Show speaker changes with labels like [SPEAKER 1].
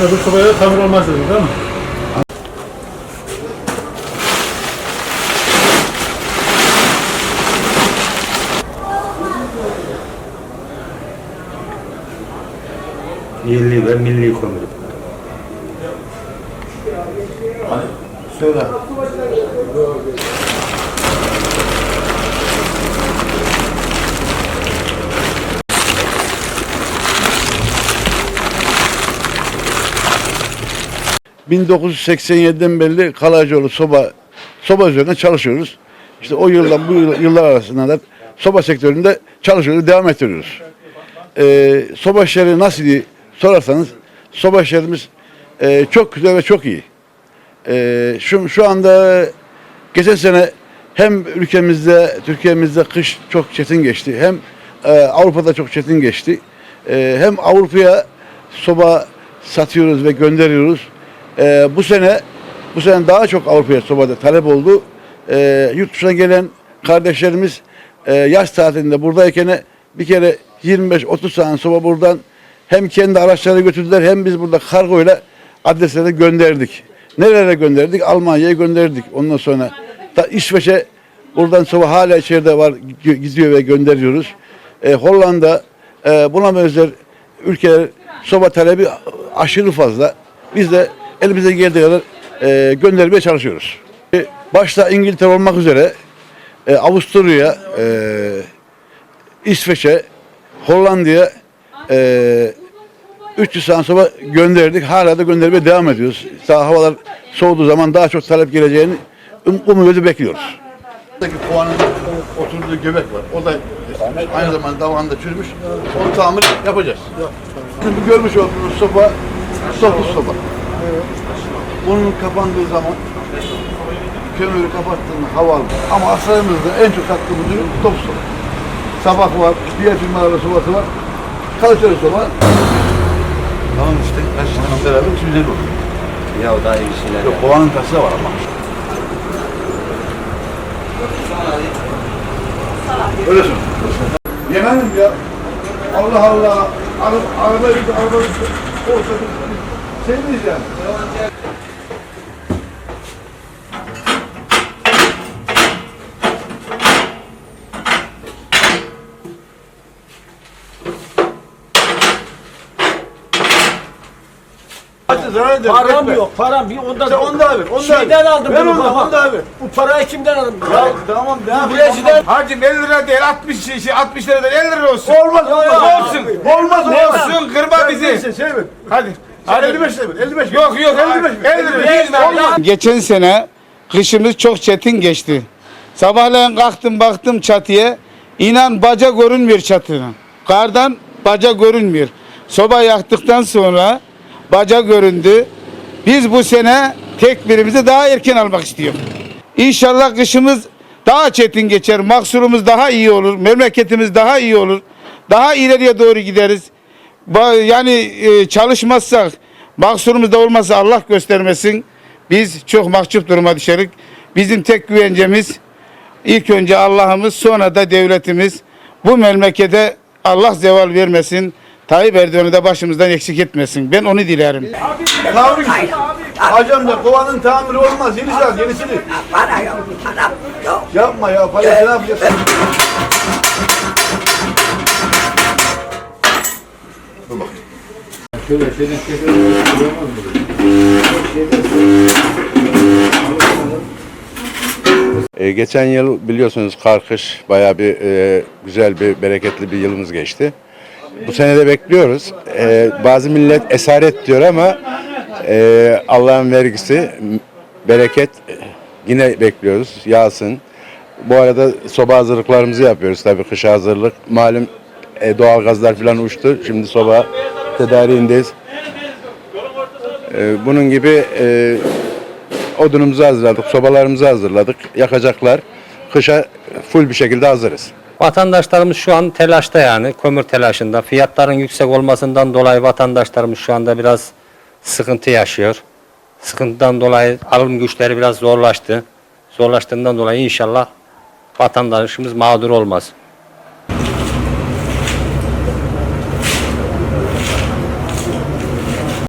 [SPEAKER 1] Hani bu sobaya tamir olmaz dedi değil mi?
[SPEAKER 2] Yerli ve milli kömür.
[SPEAKER 3] Söyle. ...1987'den beri Kalacıoğlu soba soba üzerine çalışıyoruz. İşte o yıldan bu yıl- yıllar arasında da soba sektöründe çalışıyoruz, devam ettiriyoruz. Ee, soba işleri nasıl iyi sorarsanız soba işlerimiz e, çok güzel ve çok iyi. Ee, şu, şu anda geçen sene hem ülkemizde, Türkiye'mizde kış çok çetin geçti. Hem e, Avrupa'da çok çetin geçti. E, hem Avrupa'ya soba satıyoruz ve gönderiyoruz. E, bu sene bu sene daha çok Avrupa'ya sobada talep oldu. E, yurt dışına gelen kardeşlerimiz e, yaz tatilinde buradayken bir kere 25-30 tane soba buradan hem kendi araçları götürdüler hem biz burada kargoyla adreslere gönderdik. Nerelere gönderdik? Almanya'ya gönderdik. Ondan sonra da İsveç'e buradan soba hala içeride var gi- gidiyor ve gönderiyoruz. E, Hollanda e, buna benzer ülkeler soba talebi aşırı fazla. Biz de elimize geldiği kadar e, göndermeye çalışıyoruz. E, başta İngiltere olmak üzere e, Avusturya, e, İsveç'e, Hollanda'ya e, 300 tane soba gönderdik. Hala da göndermeye devam ediyoruz. Daha havalar soğuduğu zaman daha çok talep geleceğini um- umuyoruz, bekliyoruz. Buradaki kovanın oturduğu göbek var. O da aynı zamanda davanda çürümüş. Onu tamir yapacağız. Şimdi görmüş olduğunuz soba, dokuz soba. Bunun kapandığı zaman kömürü kapattığında hava alır. Ama asrarımızda en çok sattığımız ürün dokuz soba. Sabah var, diğer firmalarda sobası var. Kaliteli soba. Tamam işte, kaç tane beraber 250 olur.
[SPEAKER 2] Ya daha iyi bir şeyler
[SPEAKER 3] Yok, kovanın kası da var ama. Öyle söyle. Yemenim ya. Allah Allah. Araba, araba, araba, olsa sevmeyiz yani. Hadi zarar ederim.
[SPEAKER 4] Param
[SPEAKER 3] etme.
[SPEAKER 4] yok, param yok. Ondan
[SPEAKER 3] Sen onu da ver, onu da ver.
[SPEAKER 4] Şeyden aldım
[SPEAKER 3] Ver
[SPEAKER 4] bunu
[SPEAKER 3] onu
[SPEAKER 4] baba.
[SPEAKER 3] onu da ver.
[SPEAKER 4] Bu parayı kimden aldım?
[SPEAKER 3] Ya tamam devam et.
[SPEAKER 4] Bileciden
[SPEAKER 5] Hacım 50 lira değil 60 şey, şey 60 liradan 50 lira olsun.
[SPEAKER 3] Olmaz olmaz.
[SPEAKER 5] Olsun.
[SPEAKER 3] Olmaz olmaz.
[SPEAKER 5] Olsun kırma bizi.
[SPEAKER 3] Neyse şey ver.
[SPEAKER 5] Hadi.
[SPEAKER 3] Sen
[SPEAKER 5] Hadi.
[SPEAKER 3] 55 lira ver. 55
[SPEAKER 5] Yok yok
[SPEAKER 3] 55
[SPEAKER 5] 50 lira. 100 lira.
[SPEAKER 6] Geçen sene kışımız çok çetin geçti. Sabahleyin kalktım baktım çatıya. İnan baca görünmüyor çatının. Kardan baca görünmüyor. Soba yaktıktan sonra baca göründü. Biz bu sene tekbirimizi daha erken almak istiyoruz. İnşallah kışımız daha çetin geçer. Mahsurumuz daha iyi olur. Memleketimiz daha iyi olur. Daha ileriye doğru gideriz. Yani e, çalışmazsak, mahsurumuz da olmazsa Allah göstermesin. Biz çok mahcup duruma düşeriz. Bizim tek güvencemiz ilk önce Allah'ımız sonra da devletimiz. Bu memlekete Allah zeval vermesin. Tayyip Erdoğan'ı da başımızdan eksik etmesin. Ben onu dilerim.
[SPEAKER 3] Tavrı Hocam da kovanın tamiri olmaz. Yenisi al yenisini.
[SPEAKER 7] Para yok, para yok.
[SPEAKER 3] Yapma ya. Parayı ne yapacaksın?
[SPEAKER 8] E, geçen yıl biliyorsunuz kar kış bayağı bir e, güzel bir bereketli bir yılımız geçti. Bu sene de bekliyoruz. E, bazı millet esaret diyor ama e, Allah'ın vergisi bereket e, yine bekliyoruz. Yağsın. Bu arada soba hazırlıklarımızı yapıyoruz tabii kışa hazırlık. Malum e, doğal gazlar falan uçtu. Şimdi soba tedariğindeyiz. E, bunun gibi e, odunumuzu hazırladık, sobalarımızı hazırladık. Yakacaklar. Kışa full bir şekilde hazırız.
[SPEAKER 9] Vatandaşlarımız şu an telaşta yani kömür telaşında. Fiyatların yüksek olmasından dolayı vatandaşlarımız şu anda biraz sıkıntı yaşıyor. Sıkıntıdan dolayı alım güçleri biraz zorlaştı. Zorlaştığından dolayı inşallah vatandaşımız mağdur olmaz.